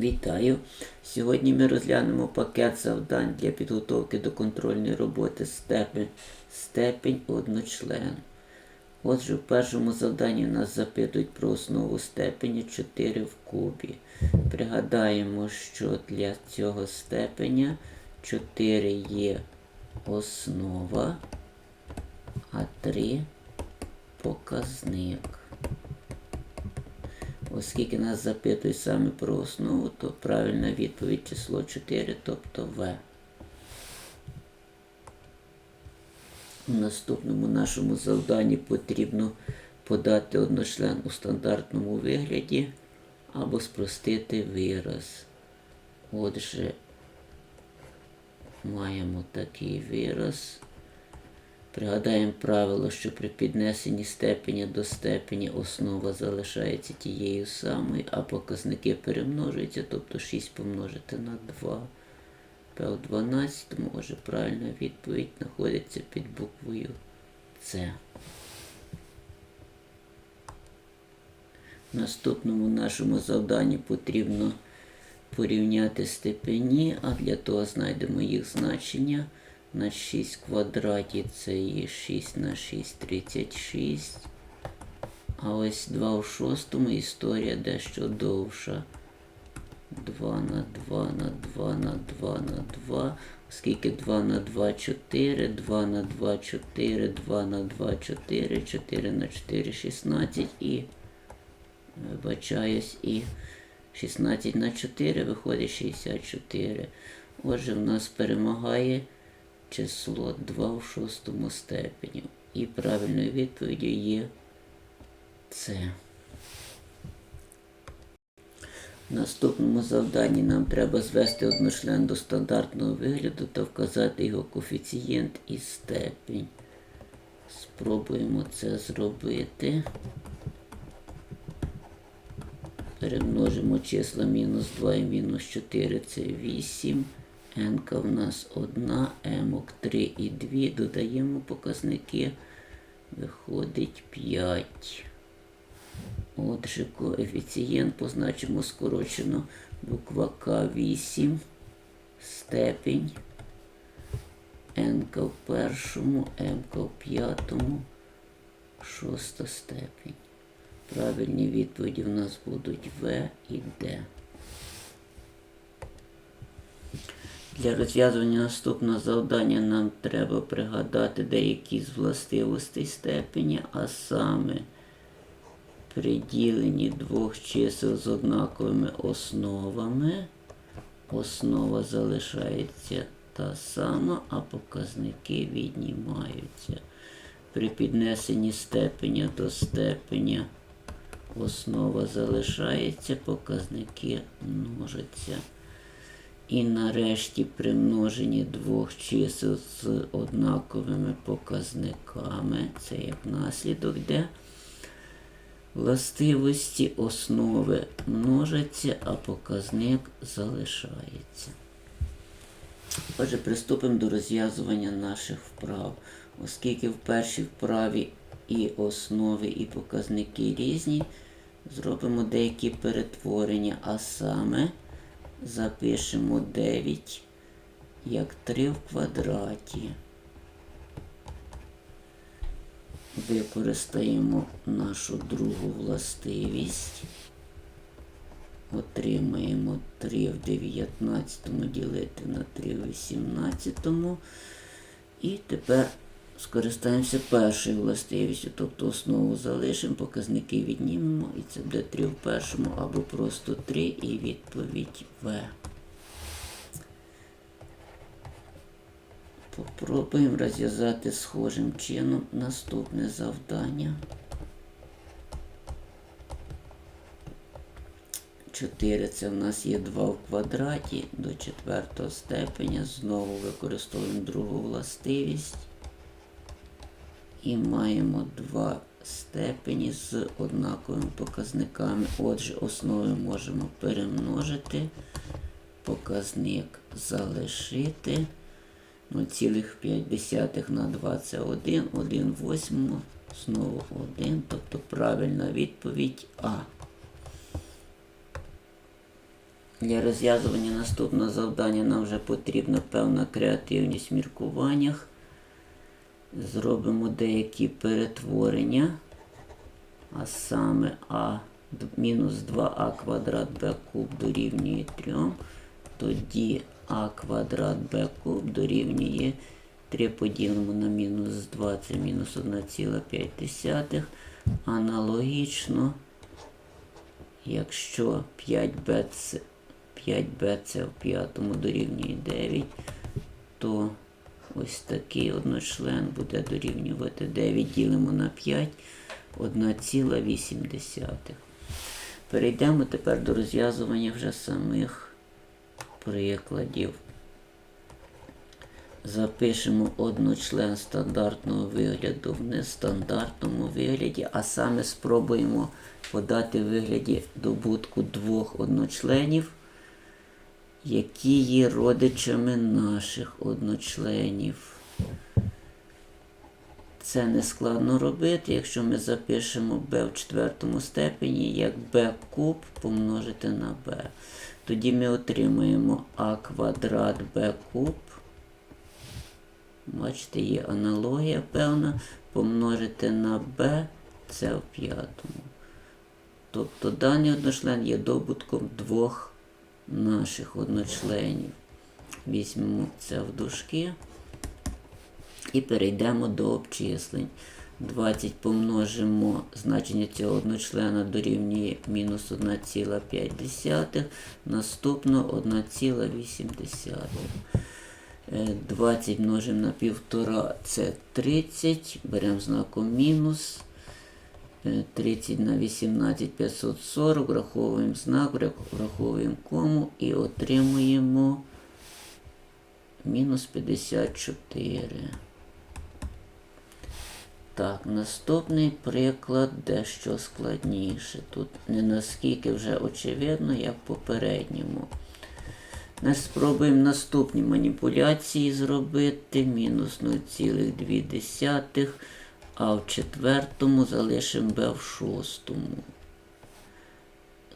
Вітаю! Сьогодні ми розглянемо пакет завдань для підготовки до контрольної роботи степень, степень одночлен. Отже, в першому завданні нас запитують про основу степені 4 в кубі. Пригадаємо, що для цього степеня 4 є основа, а 3 показник. Оскільки нас запитують саме про основу, то правильна відповідь число 4, тобто В. У наступному нашому завданні потрібно подати одночлен у стандартному вигляді або спростити вираз. Отже, маємо такий вираз. Пригадаємо правило, що при піднесенні степеня до степені основа залишається тією самою, а показники перемножуються, тобто 6 помножити на 2. П у 12, отже, правильна відповідь знаходиться під буквою С. Наступному нашому завданні потрібно порівняти степені, а для того знайдемо їх значення. На 6 квадраті це є 6 на 6 36. А ось 2 в шостому історія дещо довша. 2 на 2 на 2 на 2 на 2. Оскільки 2 на 2 4, 2 на 2 4, 2 на 2 4, 4 на 4 16 і вибачаюсь, і 16 на 4 виходить 64. Отже, в нас перемагає число 2 в шостому степені. І правильною відповіддю є С. В наступному завданні нам треба звести одночлен до стандартного вигляду та вказати його коефіцієнт і степінь. Спробуємо це зробити. Перемножимо числа мінус 2 і мінус 4 це 8. N в нас 1, емок 3 і 2. Додаємо показники. Виходить 5. Отже, коефіцієнт позначимо скорочено буква К8, степінь, Н в першому, М в п'ятому, шоста степінь. Правильні відповіді в нас будуть В і Д. Для розв'язування наступного завдання нам треба пригадати деякі з властивостей степені, а саме при діленні двох чисел з однаковими основами. Основа залишається та сама, а показники віднімаються. При піднесенні степеня до степеня основа залишається, показники множаться. І нарешті при множенні двох чисел з однаковими показниками, це як наслідок де властивості основи множаться, а показник залишається. Отже, приступимо до розв'язування наших вправ. Оскільки в першій вправі і основи, і показники різні, зробимо деякі перетворення, а саме запишемо 9 як 3 в квадраті. Використаємо нашу другу властивість. Отримаємо 3 в 19 ділити на 3 в 18. І тепер скористаємося першою властивістю, тобто основу залишимо, показники віднімемо, і це буде 3 в першому або просто 3 і відповідь В. Попробуємо розв'язати схожим чином наступне завдання. 4 це в нас є 2 в квадраті до четвертого степеня. Знову використовуємо другу властивість. І маємо два степені з однаковими показниками. Отже, основи можемо перемножити, показник залишити. 0,5 на 2 це 1, 1 восьмому, знову 1, тобто правильна відповідь А. Для розв'язування наступного завдання нам вже потрібна певна креативність в міркуваннях. Зробимо деякі перетворення. А саме А мінус 2а квадрат Б куб дорівнює 3. Тоді А квадрат Б куб дорівнює 3 поділимо на мінус 2, це мінус 1,5. Аналогічно, якщо 5b це, 5b це в п'ятому дорівнює 9, то ось такий одночлен буде дорівнювати 9 ділимо на 5, 1,8. Перейдемо тепер до розв'язування вже самих прикладів. Запишемо одночлен стандартного вигляду в нестандартному вигляді, а саме спробуємо подати в вигляді добутку двох одночленів, які є родичами наших одночленів. Це не складно робити, якщо ми запишемо b в четвертому степені як b куб помножити на b. Тоді ми отримуємо а квадрат b куб. Бачите, є аналогія певна. Помножити на b це в п'ятому. Тобто даний одночлен є добутком двох наших одночленів. Візьмемо це в дужки. І перейдемо до обчислень. 20 помножимо значення цього одночлена дорівнює мінус 1,5. Наступно 1,8. Е, 20 множимо на 1,5 це 30. Беремо знаком мінус. Е, 30 на 18 540. Враховуємо знак, враховуємо кому і отримуємо мінус 54. Так, наступний приклад дещо складніше. Тут не наскільки вже очевидно, як в попередньому. Ми спробуємо наступні маніпуляції зробити. Мінус 0,2, а в четвертому залишимо b в шостому.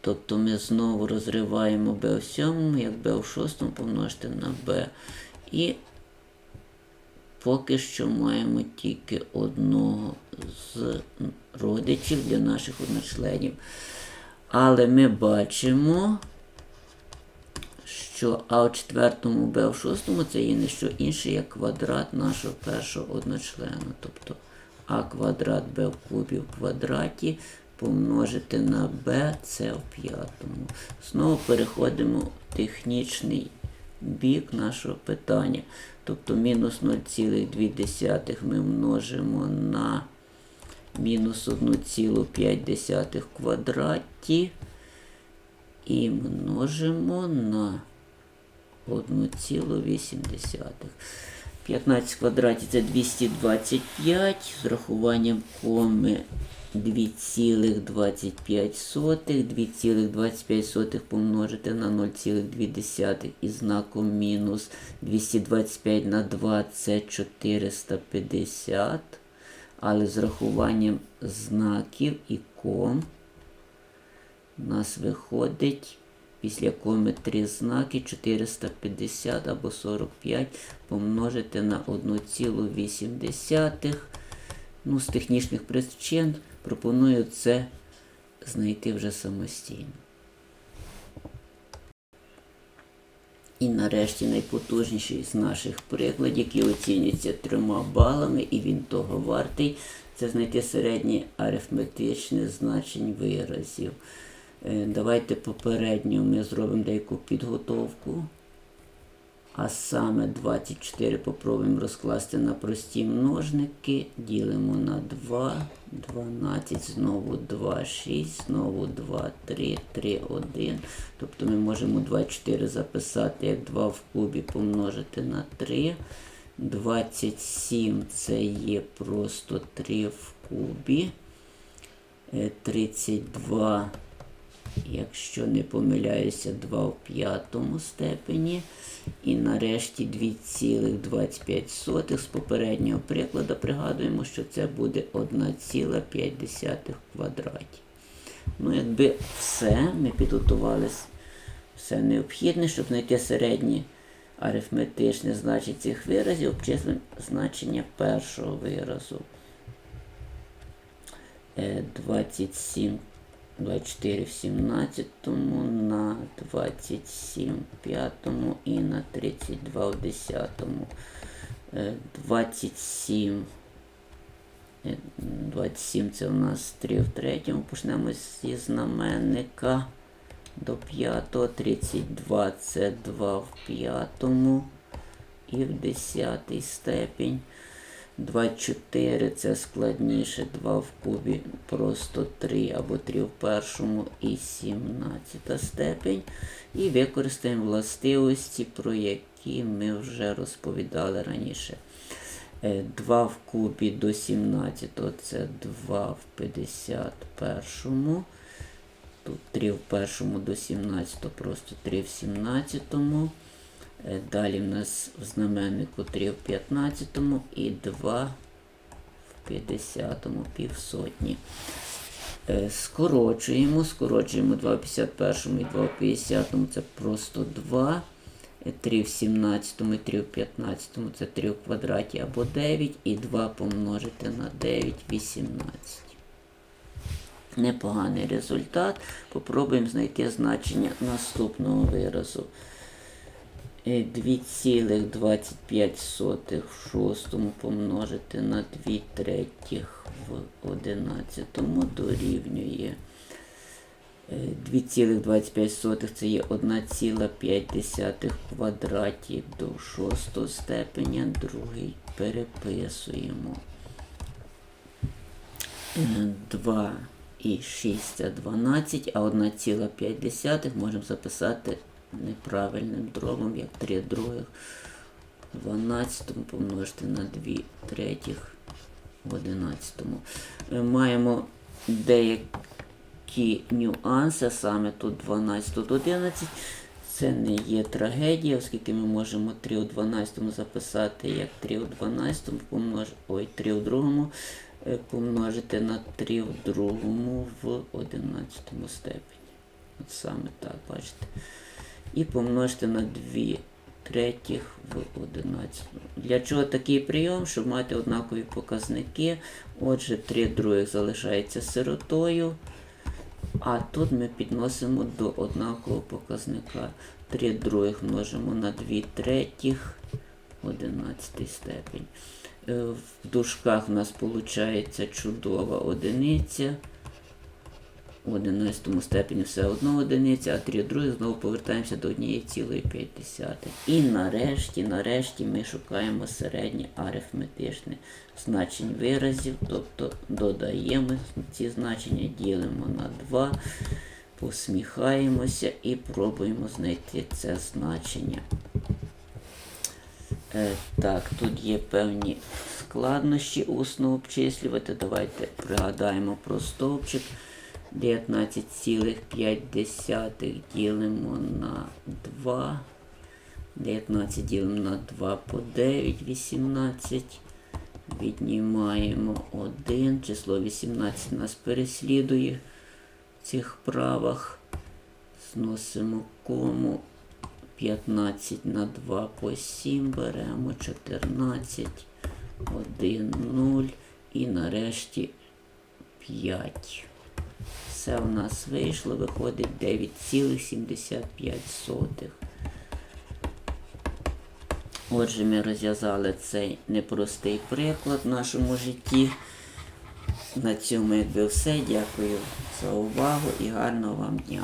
Тобто ми знову розриваємо b в сьомому, як b в шостому помножити на b. І поки що маємо тільки одного з родичів для наших одночленів. Але ми бачимо, що А в четвертому, Б в шостому це є не що інше, як квадрат нашого першого одночлена. Тобто А квадрат Б в кубі в квадраті помножити на Б це в п'ятому. Знову переходимо в технічний бік нашого питання. Тобто мінус 0,2 ми множимо на мінус 1,5 в квадраті і множимо на 1,8. 15 в квадраті це 225 з рахуванням коми 2,25. 2,25 помножити на 0,2 і знаком мінус 225 на 2 це 450. Але з рахуванням знаків і ком у нас виходить після коми 3 знаки 450 або 45 помножити на 1,8. Ну, з технічних причин пропоную це знайти вже самостійно. І нарешті найпотужніший з наших прикладів, який оцінюється трьома балами, і він того вартий, це знайти середнє арифметичне значень виразів. Е, Давайте попередньо ми зробимо деяку підготовку. А саме 24 попробуємо розкласти на прості множники. Ділимо на 2, 12, знову 2, 6, знову 2, 3, 3, 1. Тобто ми можемо 24 записати як 2 в кубі помножити на 3. 27 це є просто 3 в кубі. Е, 32 якщо не помиляюся, 2 в п'ятому степені. І нарешті 2,25 з попереднього прикладу пригадуємо, що це буде 1,5 в квадраті. Ну, якби все, ми підготувалися Все необхідне, щоб знайти середнє арифметичне значення цих виразів, обчислимо значення першого виразу. Е, 27, 24 в 17 на 27 в 5 і на 32 в 10. Е, 27 Е, 27 це у нас 3 в третьому. Почнемо зі знаменника до 5. 32 це 2 в п'ятому і в 10 степінь. 24 це складніше, 2 в кубі, просто 3 або 3 в першому і 17 степень. І використаємо властивості, про які ми вже розповідали раніше. Е, 2 в кубі до 17 це 2 в 51. Тут 3 в першому до 17, просто 3 в 17. Е, Далі в нас в знаменнику 3 в 15 і 2 в 50 півсотні. Е, Скорочуємо, скорочуємо 2 в 51 і 2 в 50, це просто 2. Е, 3 в 17 і 3 в 15 це 3 в квадраті або 9, і 2 помножити на 9 18. Непоганий результат. Попробуємо знайти значення наступного виразу. Е, 2,25 в шостому помножити на 2 третіх в 11 дорівнює. Е, 2,25 це є 1,5 в квадраті до 6 степеня, другий переписуємо. 2 і 6 це 12, а 1,5 можемо записати неправильним дробом, як 3 других. 12 помножити на 2 третіх в 11. Е, Маємо деякі нюанси, саме тут 12, тут 11. Це не є трагедія, оскільки ми можемо 3 у 12 записати як 3 у 12 помнож... ой, 3 у другому е, помножити на 3 в другому в 11 степені. От саме так, бачите. І помножити на 2 третіх в 11. Для чого такий прийом? Щоб мати однакові показники. Отже, 3 других залишається сиротою. А тут ми підносимо до однакового показника. 3 других множимо на 2 третіх, 11 степень. Е, В дужках у нас виходить чудова одиниця. У 11 степені все одно одиниця, а 3 других знову повертаємося до 1,5. І нарешті, нарешті ми шукаємо середнє арифметичне значень виразів, тобто додаємо ці значення, ділимо на 2, посміхаємося і пробуємо знайти це значення. Е, так, тут є певні складнощі усно обчислювати. Давайте пригадаємо про стовпчик. 19,5 ділимо на 2. 19 ділимо на 2 по 9, 18. Віднімаємо 1. Число 18 нас переслідує в цих правах. Зносимо кому 15 на 2 по 7. Беремо 14, 1, 0 і нарешті 5. Все у нас вийшло, виходить 9,75. Отже, ми розв'язали цей непростий приклад в нашому житті. На цьому якби все. Дякую за увагу і гарного вам дня.